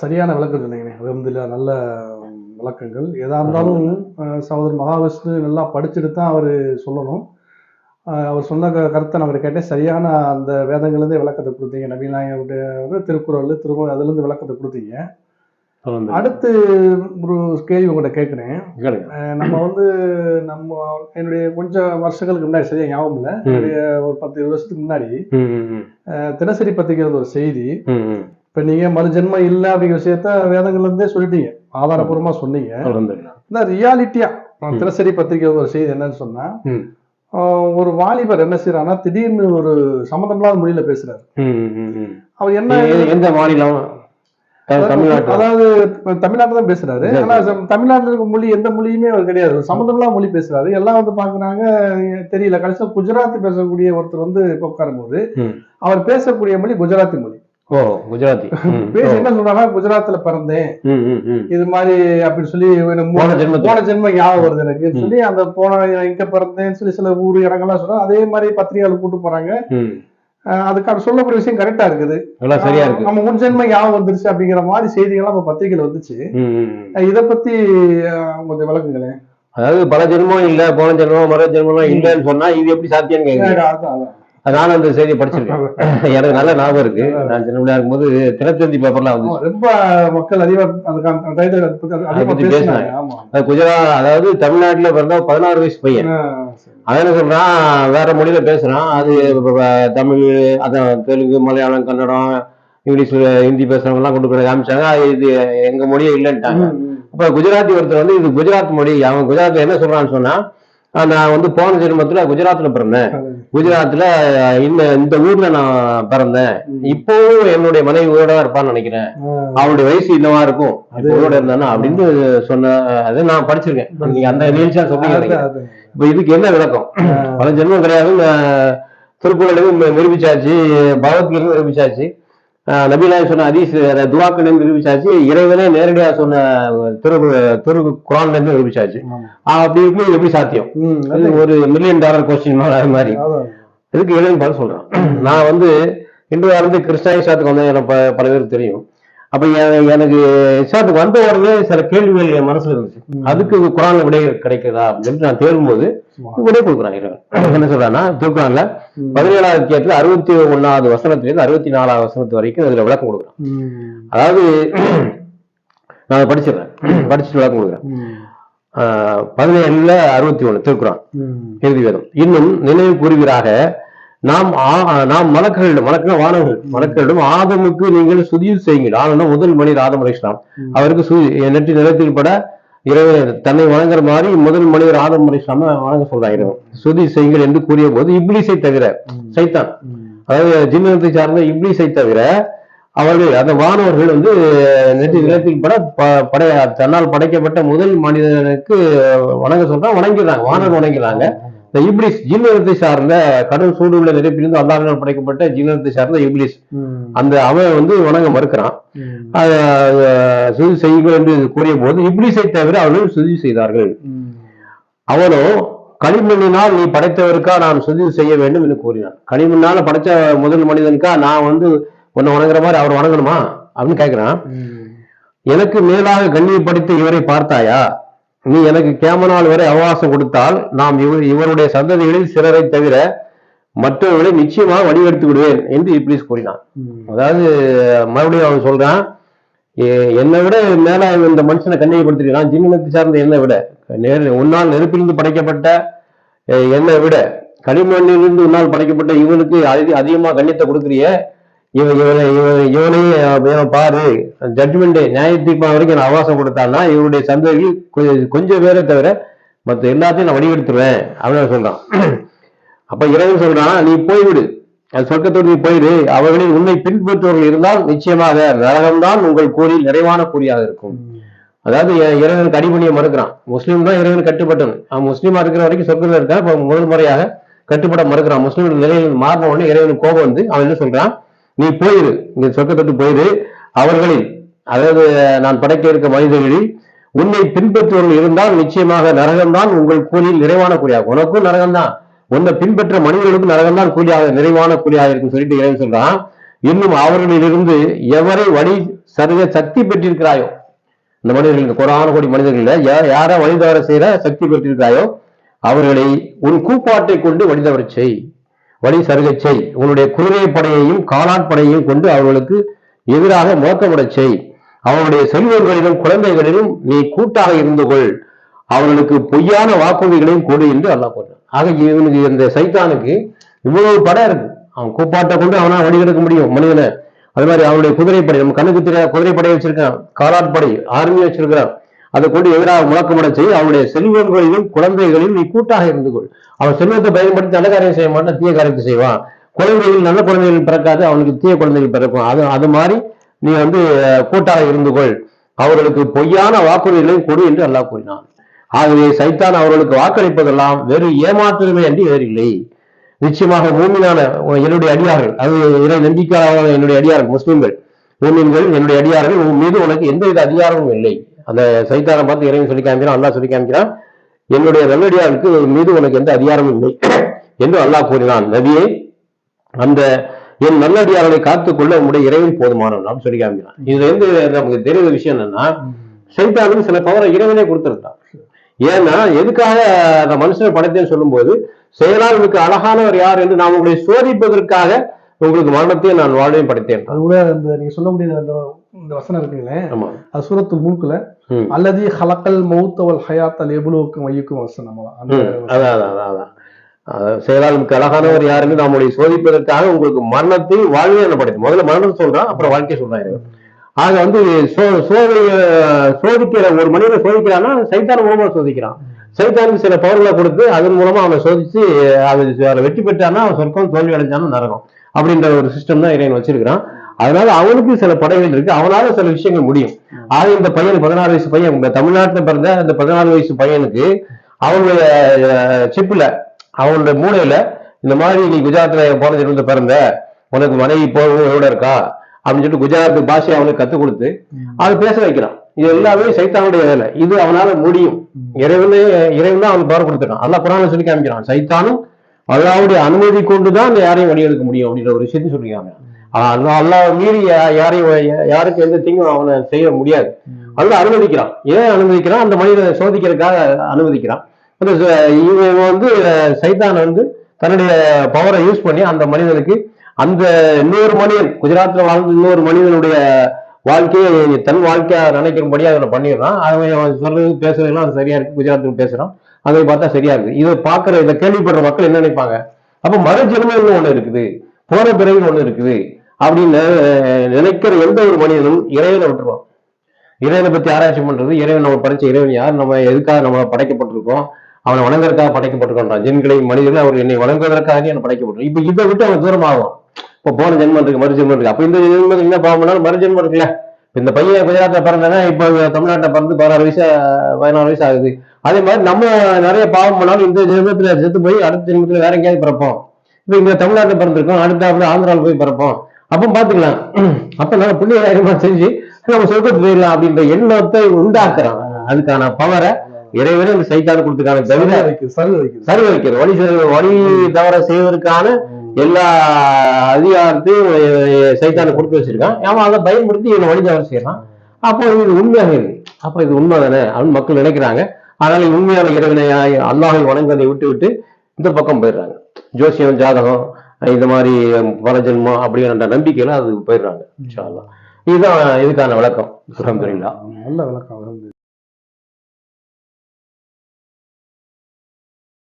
சரியான விளக்கம் சொன்னீங்க அலமதுல்லா நல்ல விளக்கங்கள். எதா இருந்தாலும் சகோதரர் மகாவிஷ்ணு நல்லா படிச்சுட்டு தான் அவர் சொல்லணும். அவர் சொன்ன கருத்தை நம்ம கேட்டேன். சரியான அந்த வேதங்கள்லேருந்தே விளக்கத்தை கொடுத்தீங்க. நவீனாயுடைய திருக்குறள் திருக்குறள் அதுலேருந்து விளக்கத்தை கொடுத்தீங்க. அடுத்து ஒரு கேள்வி உங்கள்கிட்ட கேட்குறேன். நம்ம வந்து நம்ம என்னுடைய கொஞ்சம் வருஷங்களுக்கு முன்னாடி சரியா ஞாபகம் இல்லை. என்னுடைய ஒரு பத்து இருபது வருஷத்துக்கு முன்னாடி தினசரி பத்திரிகையில் ஒரு செய்தி. இப்ப நீங்க மறுஜென்மம் இல்ல அப்படிங்கிற விஷயத்த வேதங்கள்ல இருந்தே சொல்லிட்டீங்க. ஆதாரபூர்வமா சொன்னீங்க. இந்த ரியாலிட்டியா. தினசரி பத்திரிகை ஒரு செய்தி என்னன்னு சொன்னா ஒரு வாலிபர் என்ன செய்யறாருன்னா திடீர்னு ஒரு சம்மந்தமில்லாத மொழியில பேசுறாரு. அவர் என்ன எந்த மாநிலம்? அதாவது தமிழ்நாட்டில் தான் பேசுறாரு. ஆனா தமிழ்நாட்டுல இருக்க மொழி எந்த மொழியுமே அவர் கிடையாது. சம்மந்தமில்லாத மொழி பேசுறாரு. எல்லாம் வந்து பாக்குறாங்க தெரியல. கடைசியா குஜராத்தி பேசக்கூடிய ஒருத்தர் வந்து இப்ப உட்காரும்போது ம். அவர் பேசக்கூடிய மொழி குஜராத்தி மொழி. ஓ குஜராத்தி. பேசி. என்ன சொல்றாங்க? குஜராத்ல பிறந்தேன். இது மாதிரி அப்படின்னு சொல்லி போன ஜென்மத்துல. போன ஜென்மம் ஞாபகம் வருது எனக்கு. சொல்லி அந்த போன இங்க பிறந்தேன்னு சொல்லி சில ஊர் இடங்கள்லாம் சொல்றாங்க. அதே மாதிரி பத்திரிகையாளர் கூட்டு போறாங்க. அதுக்கான சொல்லக்கூடிய விஷயம் கரெக்டா இருக்குது. சரியா இருக்கு. நம்ம முன் ஜென்மம் ஞாபகம் வந்துருச்சு அப்படிங்கிற மாதிரி செய்திகள்லாம் இப்ப பத்திரிகையில வந்துச்சு. இத பத்தி கொஞ்சம் விளக்குங்களேன் அதாவது பல ஜென்மம் இல்ல போன ஜென்மம் மறு ஜென்மம் இல்லைன்னு சொன்னா இது எப்படி சாத்தியம் அதான். நானும் அந்த செய்தியை படிச்சிருக்கேன். எனக்கு நல்ல ஞாபகம் இருக்கு. நான் சின்ன பிள்ளையா இருக்கும்போது தினத்தந்தி பேப்பர்லாம் வந்து ரொம்ப மக்கள் அதிகமா அதுக்கு அந்த டைட்டில் அதை பத்தி அதிகமா பத்தி பேசினாங்க. பேசினாங்க. ஆமா. அது குஜராத் அதாவது தமிழ்நாட்டுல பிறந்த பதினாறு வயசு பையன். அவன் என்ன சொல்றான்? வேற மொழியில பேசுறான். அது தமிழ் அதான் தெலுங்கு மலையாளம் கன்னடம் இங்கிலீஷ் ஹிந்தி பேசுறவங்க எல்லாம் கொண்டு போய் காமிச்சாங்க. இது எங்க மொழியே இல்லைன்ட்டாங்க. அப்ப குஜராத்தி ஒருத்தர் வந்து இது குஜராத் மொழி. அவன் குஜராத்ல என்ன சொல்றான்னு சொன்னா "ஆஹ் நான் வந்து போன ஜென்மத்துல குஜராத்ல பிறந்தேன். குஜராத்ல இந்த இந்த ஊர்ல நான் பிறந்தேன். இப்போவும் என்னுடைய மனைவி உயிரோட இருப்பான்னு நினைக்கிறேன். அஹ், அவளுடைய வயசு என்னவா இருக்கும்? உயிரோட இருந்தானா? அப்படின்னு சொன்ன அதை நான் படிச்சிருக்கேன். நீங்க அந்த நிகழ்ச்சியா அதான். இப்ப இதுக்கு என்ன விளக்கம்? பல ஜென்மம் கிடையாது. திருக்குறளையும் நிரூபிச்சாச்சு பகவத்கீதையும் நிரூபிச்சாச்சு. நபிலாய் சொன்ன ஹதீஸ் துவாக்களையும் நிரூபிச்சாச்சு. இறைவனே நேரடியா சொன்ன திரு திரு குரான்ல இருந்து நிரூபிச்சாச்சு. அப்படி இருக்கும் எப்படி சாத்தியம். ஒரு மில்லியன் டாலர் கொஸ்டின் மாதிரி. அதான். இதுக்கு இளைஞன் பதில் சொல்றேன். நான் வந்து இன்று இருந்து கிறிஸ்டானிசத்துக்கு வந்து பல பேருக்கு தெரியும். அப்ப எனக்கு இஸ்லாத்துக்கு வந்த உடனே சில கேள்விகள் என் மனசுல இருந்துச்சு. அதுக்கு குரான்ல விடை கிடைக்குதா அப்படின்னு நான் தேடும்போது சும்மா. விடை கொடுக்குறான் இறைவன் என்ன சொல்றான்னா திருக்குறான்ல. பதினேழாவது அத்தியாயத்துல அறுபத்தி ஒன்னாவது வசனத்திலிருந்து அறுபத்தி நாலாவது வசனத்து வரைக்கும் அதுல விளக்கம் கொடுக்குறான். அதாவது நான் படிச்சிடுறேன். படிச்சுட்டு விளக்கம் கொடுக்குறேன். பதினேழுல அறுபத்தி ஒண்ணு திருக்குறான். இறுதி வேதம் இன்னும் நினைவு கூறுவீராக நாம் ஆ- நாம் மலக்களிடம் மலக்கள் வானவர்கள் மலக்களிடம் ஆதமுக்கு நீங்கள் சுதியில் செய்யுங்கள். ஆனந்தம் முதல் மனிதர் ஆதம் அலிஸ்லாம். அவருக்கு சு நெற்றி நிலத்தில் பட இறைவன் தன்னை வணங்குற மாதிரி முதல் மனிதர் ஆதம் அலிஸ்லாம வணங்க இறைவன். சுதி செய்யுங்கள் என்று கூறிய போது இப்லீஸை தவிர. சைத்தான். அதாவது ஜின்னத்தை சார்ந்த இப்லீஸை தவிர அவர்கள் அந்த வானவர்கள் வந்து நெற்றி நிலத்தில் பட ப- படை தன்னால் படைக்கப்பட்ட முதல் மனிதனுக்கு வணங்க சொல்றான் வணங்கிடுறாங்க வானர் வணங்கிறாங்க இந்த இப்லிஸ் ஜின்னத்தை சார்ந்த கடல் சூடு உள்ள நெருப்பிலிருந்து அல்லாஹ்வினால் படைக்கப்பட்ட ஜின்னத்தை சார்ந்த இப்லிஸ். ம். அந்த அவன் வந்து வணங்க மறுக்கிறான். சுதி செய்யுங்கள் என்று கூறிய போது இப்லிஸை தவிர அவர்கள் சுதி செய்தார்கள். அவனோ களிமண்ணினால் நீ படைத்தவருக்கா நான் சுதி செய்ய வேண்டும் என்று கூறினான். களிமண்ணால படைச்ச முதல் மனிதனுக்கா நான் வந்து உன்னை வணங்குற மாதிரி அவர் வணங்கணுமா? அப்படின்னு கேட்கிறான். எனக்கு மேலாக கண்ணியப்படுத்தி இவரை பார்த்தாயா? நீ எனக்கு கேம நாள் வரை அவகாசம் கொடுத்தால் நாம் இவர் இவருடைய சந்ததிகளில் சிலரை தவிர மற்றவர்களை நிச்சயமாக வடிவெடுத்து விடுவேன் என்று இப்ளீஸ் கூறினான். அதாவது மறுபடியும் அவன் சொல்றான் "எ- என்னை விட மேல இந்த மனுஷனை கண்ணியப்படுத்திருக்கான் ஜின்னத்தை சார்ந்த என்னை விட. நேர் உன்னால் நெருப்பிலிருந்து படைக்கப்பட்ட என்னை விட. களிமண்ணிலிருந்து உன்னால் படைக்கப்பட்ட இவனுக்கு அதி அதிகமா கண்ணியத்தை கொடுக்குறிய இவன் இவனை இவன் இவனையும் பாரு. ஜட்மெண்ட் நியாய தீர்ப்பான வரைக்கும் நான் அவகாசம் கொடுத்தான்னா இவனுடைய சந்ததிகள் கொஞ்சம் பேரை தவிர மற்ற எல்லாத்தையும் நான் வடிவெடுத்துருவேன் அப்படின்னு சொல்றான். அப்ப இறைவன் சொல்றான் நீ போய்விடு. அது சொர்க்கத்தோடு நீ போயிடு அவர்களில் உன்னை பின்பற்றுவர்கள் இருந்தால் நிச்சயமாக நரகம்தான் உங்கள் கூறில் நிறைவான கூறியாக இருக்கும். அதாவது இ- இறைவனுக்கு அடிபணியை மறுக்கிறான். முஸ்லீம் தான் இறைவன் கட்டுப்பட்டவன். அவன் முஸ்லீமா இருக்கிற வரைக்கும் சொர்க்கத்தில் இருக்கான். இப்ப முதல் முறையாக கட்டுப்பட மறுக்கிறான். முஸ்லீம் நிலையில் மாறின உடனே இறைவனுக்கு கோபம் வந்து அவன் என்ன சொல்றான்? நீ போயிரு. இங்க சொர்க்கத்தொட்டு போயிரு. அவர்களில் அதாவது நான் படைக்க இருக்க மனிதர்களில் உன்னை பின்பற்றுவர்கள் இருந்தால் நிச்சயமாக நரகம்தான் உங்கள் கூலியில் நிறைவான கூலியாகும் உனக்கும் நரகம்தான். உன்னை பின்பற்ற மனிதர்களுக்கும் நரகம்தான் கூலியாக நிறைவான கூலியாக இருக்கும் சொல்லிட்டு இறைவன் சொல்றான். இன்னும் அவர்களிலிருந்து எவரை வழி சர்வ சக்தி பெற்றிருக்கிறாயோ இந்த மனிதர்கள் இந்த கொரான கோடி மனிதர்கள் யாரை வழிதவர செய்யற சக்தி பெற்றிருக்கிறாயோ அவர்களை உன் கூப்பாட்டை கொண்டு வழிதவரச் செய். வழி சருகச் செய் உன்னுடைய குதிரை படையையும் காலாட்படையையும் கொண்டு அவர்களுக்கு எதிராக முழக்கமிடச் செய் அவனுடைய செல்வர்களிலும் குழந்தைகளிலும் நீ கூட்டாக இருந்து கொள். அவர்களுக்கு பொய்யான வாக்குறுதிகளையும் கொடு என்று அல்லாஹ் போடுறான் ஆக இவனுக்கு இந்த சைத்தானுக்கு இவ்வளவு படம் இருக்கு. அவன் கூப்பாட்டை கொண்டு அவனா வழிகெடுக்க முடியும் மனிதனை. அது மாதிரி அவனுடைய குதிரைப்படை நம்ம கண்ணுக்கு தெரியாத குதிரைப்படை வச்சிருக்கான் காலாட்படை ஆர்மி வச்சிருக்கிறான். அதை கொண்டு எதிராக முழக்கமிட செய்ய அவனுடைய செல்வங்களிலும் குழந்தைகளிலும் நீ கூட்டாக இருந்து கொள். அவன் செல்வத்தை பயன்படுத்தி நல்ல காரியம் செய்ய மாட்டான் தீய காரியத்தை செய்வான். குழந்தைகள் நல்ல குழந்தைகள் பிறக்காது அவனுக்கு தீய குழந்தைகள் பிறக்கும். அது அது மாதிரி நீ வந்து கூட்டாக இருந்து கொள். அவர்களுக்கு பொய்யான வாக்குறுதிகளையும் கொடு என்று அல்லாஹ் கூறினான். ஆகவே சைத்தான் அவர்களுக்கு வாக்களிப்பதெல்லாம் வெறும் ஏமாற்றுமே என்று வேறில்லை நிச்சயமாக மூமினான என்னுடைய அடியார்கள் அது இறை நம்பிக்கையாளர்கள் என்னுடைய அடியார்கள் முஸ்லிம்கள் மூமின்கள் என்னுடைய அடியார்கள் உன் மீது உனக்கு எந்தவித அதிகாரமும் இல்லை. அந்த சைத்தானை பார்த்து இறைவன் சொல்லி காமிக்கிறான் அல்லா சொல்லி காமிக்கிறான். என்னுடைய நல்லடியாருக்கு மீது உனக்கு எந்த அதிகாரமும் இல்லை என்று அல்லாஹ் கூறினான். நபியே அந்த என் நல்லடியார்களை காத்துக்கொள்ள உங்களுடைய இறைவன் போதுமானவன் அப்படின்னு சொல்லி காமிக்கிறான். இதுல இருந்து நமக்கு தெரிந்த விஷயம் என்னன்னா சைத்தானுக்கு சில பவரை இறைவனே கொடுத்துருக்கான் ஏன்னா எதுக்காக அந்த மனுஷனை படைத்தேன்னு சொல்லும்போது செயலால் மிக்க அழகானவர் யார் என்று நாம் உங்களை சோதிப்பதற்காக உங்களுக்கு மரணத்தையும் நான் வாழ்வையும் படைத்தேன். அது கூட அந்த நீங்க சொல்ல முடியாத அந்த இந்த வசனம் இருக்குங்களே? ஆமா. அது சூரத்து மூக்குல. அல்லது ஹலக்கல் மௌத்தவல் ஹயாத்தல் எபுலுவுக்கும் வையுக்கும் வசனம். அதான் அதான் அதான், அதான். அஹ் செயலால் மிக்க அழகானவர் யார் என்று நாம் உங்களை சோதிப்பதற்காக உங்களுக்கு மரணத்தையும் வாழ்வையும் நான் படைத்தேன் முதல்ல மரணம் சொல்றான் அப்புறம் வாழ்க்கை இறைவன். ஆக வந்து சோதிக்கிற ஒரு மனிதனை சோதிக்கிறான்னா சைத்தான மூலமா சோதிக்கிறான். சைத்தானுக்கு சில பவர்களை கொடுத்து அதன் மூலமா அவனை சோதிச்சு அது வெற்றி பெற்றான்னா அவன் சொர்க்கம் தோல்வி அடைஞ்சாலும் நரகம். அப்படின்ற ஒரு சிஸ்டம் தான் இறைவன் வச்சிருக்கிறான். அதனால அவனுக்கு சில படைகள் இருக்கு. அவனால சில விஷயங்கள் முடியும். ஆக இந்த பையன் பதினாறு வயசு பையன் இந்த தமிழ்நாட்டுல பிறந்த அந்த பதினாலு வயசு பையனுக்கு அவனுடைய சிப்புல அவனுடைய மூளையில இந்த மாதிரி நீ குஜராத்ல பிறந்திருந்து பிறந்த உனக்கு மனைவி போக இருக்கா? அப்படின்னு சொல்லிட்டு குஜராத் பாஷையை அவனுக்கு கத்துக் கொடுத்து அது பேச வைக்கிறான். இது எல்லாமே சைத்தானுடைய வேலை. இது அவனால முடியும். இறைவனே இறைவன் தான் அவனுக்கு பவர் கொடுத்துருக்கான் அல்லாஹ் குரான சொல்லி காமிக்கிறான் சைத்தானும் அல்லாவுடைய அனுமதி கொண்டுதான் யாரையும் வழியெடுக்க முடியும் அப்படின்ற ஒரு விஷயத்தையும் சொல்லிக்காங்க அல்லாஹ் அல்லாஹ் மீறி யாரையும் யா- யாருக்கு எந்த தீங்கும் அவனை செய்ய முடியாது. அல்லாஹ் அனுமதிக்கிறான். ஏன் அனுமதிக்கிறான்? அந்த மனிதனை சோதிக்கிறதுக்காக அனுமதிக்கிறான். இவன் வந்து அஹ், சைத்தான் வந்து தன்னுடைய பவரை யூஸ் பண்ணி அந்த மனிதனுக்கு அந்த இன்னொரு மனிதன் குஜராத்ல வாழ்ந்த இன்னொரு மனிதனுடைய வாழ்க்கையை தன் வாழ்க்கையா நினைக்கிறபடி அவனை பண்ணிடுறான். அவன் சொல்றது பேசுறதெல்லாம் அது சரியா இருக்கு. குஜராத்துக்கு பேசுறான். அதை பார்த்தா சரியா இருக்கு. இதை பாக்குற இதை கேள்விப்படுற மக்கள் என்ன நினைப்பாங்க? அப்ப மறுஜென்மம்னு ஒண்ணு இருக்குது. போன பிறகு ஒண்ணு இருக்குது. அப்படின்னு நினைக்கிற எந்த ஒரு மனிதனும் இறைவனை விட்டுருவான். இறைவனை பத்தி ஆராய்ச்சி பண்றது இறைவன் நம்ம படைச்ச இறைவன் யார் நம்ம எதுக்காக நம்ம படைக்கப்பட்டிருக்கோம் அவனை வணங்குறதுக்காக படைக்கப்பட்டிருக்கோன்றான். ஜென்களை மனிதர்கள் அவர் என்னை வணங்குவதற்காக என்ன படைக்கப்பட்டிருக்கோம். இப்ப இதை விட்டு அவன் தூரம் ஆகும் இப்ப போன ஜென்மம் இருக்கு மறு ஜென்மம் இருக்கு. அப்ப இந்த ஜென்மத்துக்கு என்ன பாவம் பண்ணாலும் மறு ஜென்மம் இருக்குல்ல. இந்த பையன் குஜராத்தில் பிறந்தனா இப்ப தமிழ்நாட்டில் பிறந்து பதினாறு வயசு பதினாறு வயசு ஆகுது. அதே மாதிரி நம்ம நிறைய பாவம் பண்ணாலும் இந்த ஜென்மத்துல செத்து போய் அடுத்த ஜென்மத்துல வேற எங்கேயாவது பிறப்போம். இப்ப இங்க தமிழ்நாட்டில் பிறந்திருக்கோம் அடுத்த ஆந்திராவில் போய் பிறப்போம். அப்ப பாத்துக்கலாம். அப்ப நம்ம புண்ணிய காரியமா செஞ்சு நம்ம சொர்க்கத்துக்கு போயிடலாம் அப்படின்ற எண்ணத்தை உண்டாக்குறான். அதுக்கான பவரை இறைவனே அந்த சைத்தானு கொடுத்துருக்கான தவிர சரி வைக்கிறது வழி வழி தவற செய்வதற்கான எல்லா அதிகாரத்தையும் சைத்தானு கொடுத்து வச்சிருக்கான். அவன் அதை பயன்படுத்தி இவனை வழி தவற செய்யறான். அப்போ இது உண்மையாக இருக்கு அப்ப இது உண்மை தானே அப்படின்னு மக்கள் நினைக்கிறாங்க. அதனால உண்மையான இறைவனை அல்லாஹை வணங்குவதை விட்டு விட்டு இந்த பக்கம் போயிடுறாங்க. ஜோசியம் ஜாதகம் இந்த மாதிரி பரஜன்மம் அப்படிங்கிற நம்பிக்கையில அது போயிடுறாங்க இதுதான் இதுக்கான விளக்கம் அலமதுல்லா நல்ல விளக்கம் வந்து